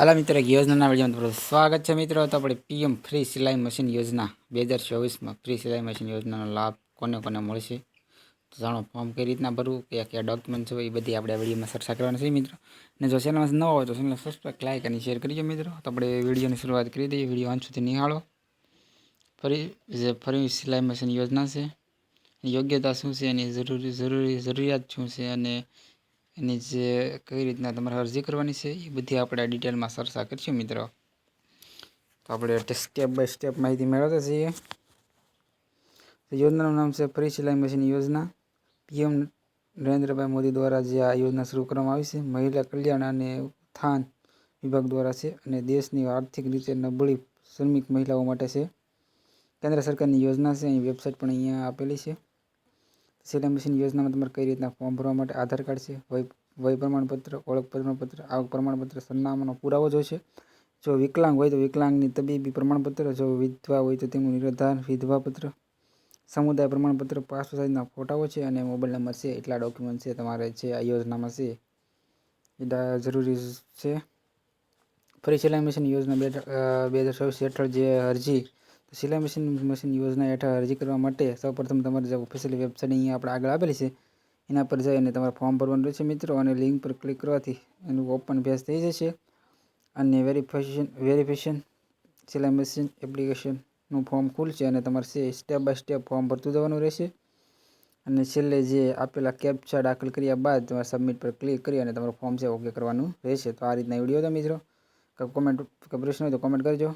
હાલા મિત્રો, એક યોજનાના વિડીયોમાં તમારું સ્વાગત છે મિત્રો. તો આપણે પીએમ ફ્રી સિલાઈ મશીન યોજના બે હજાર ચોવીસમાં ફ્રી સિલાઈ મશીન યોજનાનો લાભ કોને કોને મળશે? તો જાણો ફોર્મ કઈ રીતના ભરવું, કયા કયા ડોક્યુમેન્ટ છે, એ બધી આપણે વિડીયોમાં ચર્ચા કરવાની છે મિત્રો. અને જો ચેનલમાં ન હોય તો ચેનલ સબસ્ક્રાઈબ લાઈક અને શેર કરીજો મિત્રો. તો આપણે વિડીયોની શરૂઆત કરી દઈએ. વીડિયો અંત નિહાળો. ફરી, જે ફરી સિલાઈ મશીન યોજના છે યોગ્યતા શું છે, એની જરૂરી જરૂરી જરૂરિયાત શું છે, અને એની જે કઈ રીતના તમારે અરજી કરવાની છે, એ બધી આપણે ડિટેલમાં ચર્ચા કરીશું મિત્રો. તો આપણે સ્ટેપ બાય સ્ટેપ માહિતી મેળવતા છીએ યોજનાનું નામ છે ફ્રી સિલાઈ મશીન યોજના. પીએમ નરેન્દ્રભાઈ મોદી દ્વારા જે આ યોજના શરૂ કરવામાં આવી છે, મહિલા કલ્યાણ અને ઉત્થાન વિભાગ દ્વારા છે અને દેશની આર્થિક રીતે નબળી શ્રમિક મહિલાઓ માટે છે. કેન્દ્ર સરકારની યોજના છે અહીં વેબસાઇટ પણ અહીંયા આપેલી છે. સિલાઈ મશીન યોજનામાં તમારે કઈ રીતના ફોર્મ ભરવા માટે આધાર કાર્ડ છે, વય વય પ્રમાણપત્ર, ઓળખ પ્રમાણપત્ર, આવક પ્રમાણપત્ર, સરનામાનો પુરાવો જોઈશે. જો વિકલાંગ હોય તો વિકલાંગની તબીબી પ્રમાણપત્ર, જો વિધવા હોય તો તેમનું નિરાધાર વિધવાપત્ર. સમુદાય પ્રમાણપત્ર પાસપોર્ટ સાઇઝના ફોટાઓ છે અને મોબાઈલ નંબર છે, એટલા ડોક્યુમેન્ટ છે તમારે જે આ યોજનામાં છે. એ જરૂરી છે. ફરી સિલાઈ મશીન યોજના બે બે હજાર ચોવીસ હેઠળ જે અરજી સિલાઈ મશીન મશીન યોજના હેઠળ અરજી કરવા માટે સૌપ્રથમ તમારે જે ઓફિશિયલ વેબસાઇટ અહીંયા આપણે આગળ આપેલી છે, એના પર જઈને તમારે ફોર્મ ભરવાનું રહેશે મિત્રો અને લિંક પર ક્લિક કરવાથી એનું ઓપન પેજ થઈ જશે. અને વેરિફિકેશન વેરિફિકેશન સિલાઈ મશીન એપ્લિકેશનનું ફોર્મ ખુલશે અને તમારે સ્ટેપ બાય સ્ટેપ ફોર્મ ભરતું જવાનું રહેશે. અને છેલ્લે જે આપેલા કેપ્ચા દાખલ કર્યા બાદ તમારે સબમિટ પર ક્લિક કરી અને તમારું ફોર્મ છે ઓકે કરવાનું રહેશે. તો આ રીતના વીડિયો હતો મિત્રો. કોમેન્ટ કે પ્રશ્ન હોય તો કોમેન્ટ કરજો.